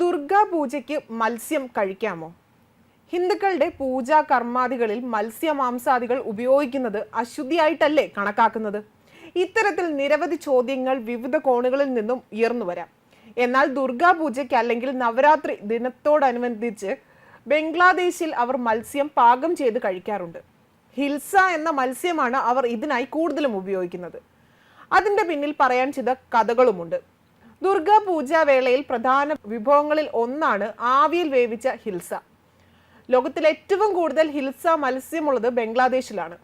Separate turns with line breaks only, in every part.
ദുർഗാ പൂജയ്ക്ക് മത്സ്യം കഴിക്കാമോ? ഹിന്ദുക്കളുടെ പൂജാ കർമാദികളിൽ മത്സ്യമാംസാദികൾ ഉപയോഗിക്കുന്നത് അശുദ്ധിയായിട്ടല്ലേ കണക്കാക്കുന്നത്? ഇത്തരത്തിൽ നിരവധി ചോദ്യങ്ങൾ വിവിധ കോണുകളിൽ നിന്നും ഉയർന്നു വരാം. എന്നാൽ ദുർഗാ പൂജയ്ക്ക് അല്ലെങ്കിൽ നവരാത്രി ദിനത്തോടനുബന്ധിച്ച് ബംഗ്ലാദേശിൽ അവർ മത്സ്യം പാകം ചെയ്ത് കഴിക്കാറുണ്ട്. ഹിൽസ എന്ന മത്സ്യമാണ് അവർ ഇതിനായി കൂടുതലും ഉപയോഗിക്കുന്നത്. അതിന്റെ പിന്നിൽ പറയാൻ ചില കഥകളുമുണ്ട്. ദുർഗാ പൂജാ വേളയിൽ പ്രധാന വിഭവങ്ങളിൽ ഒന്നാണ് ആവിയിൽ വേവിച്ച ഹിൽസ. ലോകത്തിൽ ഏറ്റവും കൂടുതൽ ഹിൽസ മത്സ്യമുള്ളത് ബംഗ്ലാദേശിലാണ്.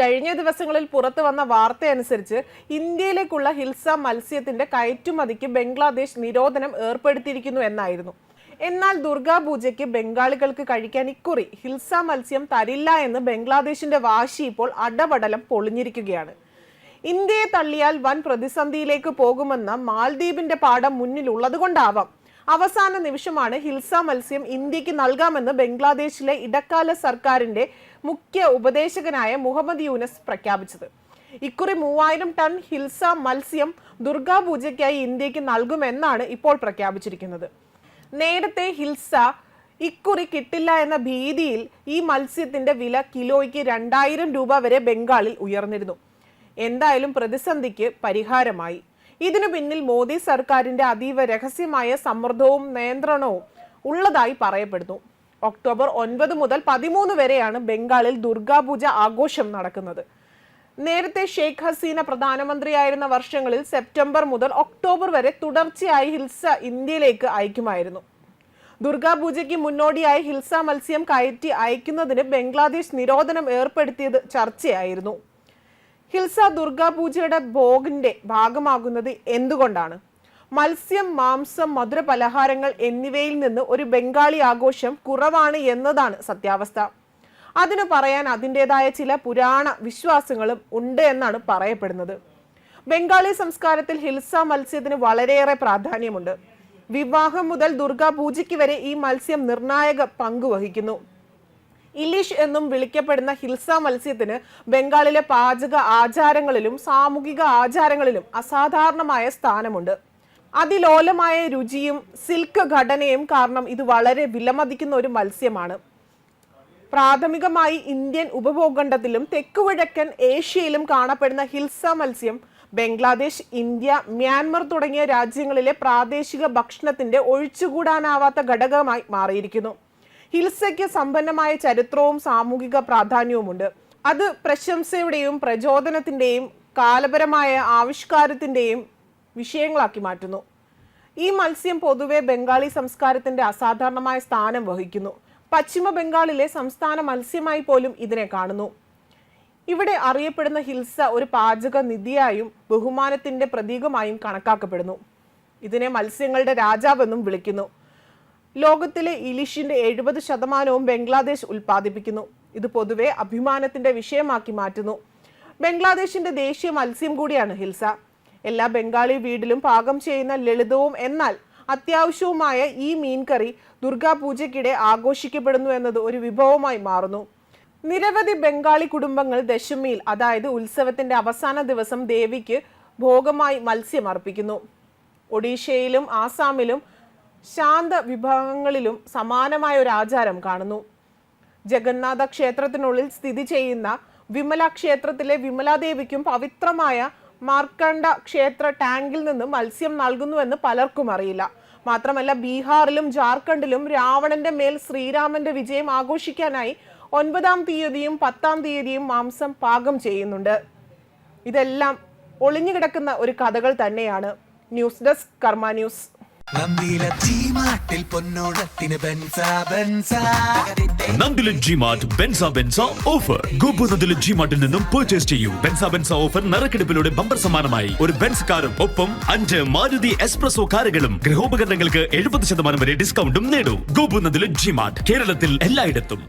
കഴിഞ്ഞ ദിവസങ്ങളിൽ പുറത്തു വന്ന വാർത്തയനുസരിച്ച് ഇന്ത്യയിലേക്കുള്ള ഹിൽസ മത്സ്യത്തിന്റെ കയറ്റുമതിക്ക് ബംഗ്ലാദേശ് നിരോധനം ഏർപ്പെടുത്തിയിരിക്കുന്നു എന്നായിരുന്നു. എന്നാൽ ദുർഗാപൂജയ്ക്ക് ബംഗാളികൾക്ക് കഴിക്കാൻ ഇക്കുറി ഹിൽസ മത്സ്യം തരില്ല എന്ന് ബംഗ്ലാദേശിന്റെ വാശി ഇപ്പോൾ അടപടലം പൊളിഞ്ഞിരിക്കുകയാണ്. ഇന്ത്യയെ തള്ളിയാൽ വൻ പ്രതിസന്ധിയിലേക്ക് പോകുമെന്ന മാൽദ്വീപിന്റെ പാഠം മുന്നിലുള്ളതുകൊണ്ടാവാം. അവസാന നിമിഷമാണ് ഹിൽസ മത്സ്യം ഇന്ത്യയ്ക്ക് നൽകാമെന്ന് ബംഗ്ലാദേശിലെ ഇടക്കാല സർക്കാരിന്റെ മുഖ്യ ഉപദേശകനായ മുഹമ്മദ് യൂനസ് പ്രഖ്യാപിച്ചത്. ഇക്കുറി മൂവായിരം ടൺ ഹിൽസ മത്സ്യം ദുർഗാ പൂജയ്ക്കായി ഇന്ത്യയ്ക്ക് നൽകുമെന്നാണ് ഇപ്പോൾ പ്രഖ്യാപിച്ചിരിക്കുന്നത്. നേരത്തെ ഹിൽസ ഇക്കുറി കിട്ടില്ല എന്ന ഭീതിയിൽ ഈ മത്സ്യത്തിന്റെ വില കിലോയ്ക്ക് രണ്ടായിരം രൂപ വരെ ബംഗാളിൽ ഉയർന്നിരുന്നു. എന്തായാലും പ്രതിസന്ധിക്ക് പരിഹാരമായി. ഇതിനു പിന്നിൽ മോദി സർക്കാരിന്റെ അതീവ രഹസ്യമായ സമ്മർദ്ദവും നിയന്ത്രണവും ഉള്ളതായി പറയപ്പെടുന്നു. ഒക്ടോബർ ഒൻപത് മുതൽ പതിമൂന്ന് വരെയാണ് ബംഗാളിൽ ദുർഗാപൂജ ആഘോഷം നടക്കുന്നത്. നേരത്തെ ഷെയ്ഖ് ഹസീന പ്രധാനമന്ത്രിയായിരുന്ന വർഷങ്ങളിൽ സെപ്റ്റംബർ മുതൽ ഒക്ടോബർ വരെ തുടർച്ചയായി ഹിൽസ ഇന്ത്യയിലേക്ക് അയക്കുമായിരുന്നു. ദുർഗാപൂജയ്ക്ക് മുന്നോടിയായി ഹിൽസ മത്സ്യം കയറ്റി അയക്കുന്നതിന് ബംഗ്ലാദേശ് നിരോധനം ഏർപ്പെടുത്തിയത് ചർച്ചയായിരുന്നു. ഹിൽസ ദുർഗാപൂജയുടെ ഭോഗിന്റെ ഭാഗമാകുന്നത് എന്തുകൊണ്ടാണ്? മത്സ്യം മാംസം മധുര പലഹാരങ്ങൾ എന്നിവയിൽ നിന്ന് ഒരു ബംഗാളി ആഘോഷം കുറവാണ് എന്നതാണ് സത്യാവസ്ഥ. അതിനു പറയാൻ അതിന്റെതായ ചില പുരാണ വിശ്വാസങ്ങളും ഉണ്ട് എന്നാണ് പറയപ്പെടുന്നത്. ബംഗാളി സംസ്കാരത്തിൽ ഹിൽസ മത്സ്യത്തിന് വളരെയേറെ പ്രാധാന്യമുണ്ട്. വിവാഹം മുതൽ ദുർഗാ പൂജയ്ക്ക് വരെ ഈ മത്സ്യം നിർണായക പങ്ക് വഹിക്കുന്നു. ഇലിഷ് എന്നും വിളിക്കപ്പെടുന്ന ഹിൽസ മത്സ്യത്തിന് ബംഗാളിലെ പാചക ആചാരങ്ങളിലും സാമൂഹിക ആചാരങ്ങളിലും അസാധാരണമായ സ്ഥാനമുണ്ട്. അതിലോലമായ രുചിയും സിൽക്ക് ഘടനയും കാരണം ഇത് വളരെ വിലമതിക്കുന്ന ഒരു മത്സ്യമാണ്. പ്രാഥമികമായി ഇന്ത്യൻ ഉപഭൂഖണ്ഡത്തിലും തെക്കുകിഴക്കൻ ഏഷ്യയിലും കാണപ്പെടുന്ന ഹിൽസ മത്സ്യം ബംഗ്ലാദേശ് ഇന്ത്യ മ്യാൻമർ തുടങ്ങിയ രാജ്യങ്ങളിലെ പ്രാദേശിക ഭക്ഷണത്തിന്റെ ഒഴിച്ചുകൂടാനാവാത്ത ഘടകമായി മാറിയിരിക്കുന്നു. ഹിൽസയ്ക്ക് സമ്പന്നമായ ചരിത്രവും സാമൂഹിക പ്രാധാന്യവുമുണ്ട്. അത് പ്രശംസയുടെയും പ്രചോദനത്തിന്റെയും കാലപരമായ ആവിഷ്കാരത്തിന്റെയും വിഷയങ്ങളാക്കി മാറ്റുന്നു. ഈ മത്സ്യം പൊതുവെ ബംഗാളി സംസ്കാരത്തിന്റെ അസാധാരണമായ സ്ഥാനം വഹിക്കുന്നു. പശ്ചിമ ബംഗാളിലെ സംസ്ഥാന മത്സ്യമായി പോലും ഇതിനെ കാണുന്നു. ഇവിടെ അറിയപ്പെടുന്ന ഹിൽസ ഒരു പാചക നിധിയായും ബഹുമാനത്തിന്റെ പ്രതീകമായും കണക്കാക്കപ്പെടുന്നു. ഇതിനെ മത്സ്യങ്ങളുടെ രാജാവെന്നും വിളിക്കുന്നു. ലോകത്തിലെ ഇലിഷിന്റെ എഴുപത് ശതമാനവും ബംഗ്ലാദേശ് ഉൽപ്പാദിപ്പിക്കുന്നു. ഇത് പൊതുവെ അഭിമാനത്തിന്റെ വിഷയമാക്കി മാറ്റുന്നു. ബംഗ്ലാദേശിന്റെ ദേശീയ മത്സ്യം കൂടിയാണ് ഹിൽസ. എല്ലാ ബംഗാളി വീടിലും പാകം ചെയ്യുന്ന ലളിതവും എന്നാൽ അത്യാവശ്യവുമായ ഈ മീൻകറി ദുർഗാ പൂജയ്ക്കിടെ ആഘോഷിക്കപ്പെടുന്നു എന്നത് ഒരു വിഭവമായി മാറുന്നു. നിരവധി ബംഗാളി കുടുംബങ്ങൾ ദശമിയിൽ അതായത് ഉത്സവത്തിന്റെ അവസാന ദിവസം ദേവിക്ക് ഭോഗമായി മത്സ്യം അർപ്പിക്കുന്നു. ഒഡീഷയിലും ആസാമിലും ശാന്ത വിഭാഗങ്ങളിലും സമാനമായ ഒരു ആചാരം കാണുന്നു. ജഗന്നാഥ ക്ഷേത്രത്തിനുള്ളിൽ സ്ഥിതി ചെയ്യുന്ന വിമല ക്ഷേത്രത്തിലെ വിമലാദേവിക്കും പവിത്രമായ മാർക്കണ്ഡ ക്ഷേത്ര ടാങ്കിൽ നിന്ന് മത്സ്യം നൽകുന്നുവെന്ന് പലർക്കും അറിയില്ല. മാത്രമല്ല ബീഹാറിലും ജാർഖണ്ഡിലും രാവണന്റെ മേൽ ശ്രീരാമന്റെ വിജയം ആഘോഷിക്കാനായി ഒൻപതാം തീയതിയും പത്താം തീയതിയും മാംസം പാകം ചെയ്യുന്നുണ്ട്. ഇതെല്ലാം ഒളിഞ്ഞുകിടക്കുന്ന ഒരു കഥകൾ തന്നെയാണ്. News desk Karma news.
Nandila offer. നിന്നും പർച്ചേസ് ചെയ്യൂ. ഓഫർ നറുക്കെടുപ്പിലൂടെ ബമ്പർ സമ്മാനമായി. ഒരു ബെൻസ് കാറും ഒപ്പം അഞ്ച് മാരുതി എക്സ്പ്രസോ കാറുകളും. ഗൃഹോപകരണങ്ങൾക്ക് എഴുപത് ശതമാനം വരെ ഡിസ്കൗണ്ടും നേടൂ. ഗോപു നന്ദില ജി മാർട്ട് കേരളത്തിൽ എല്ലായിടത്തും.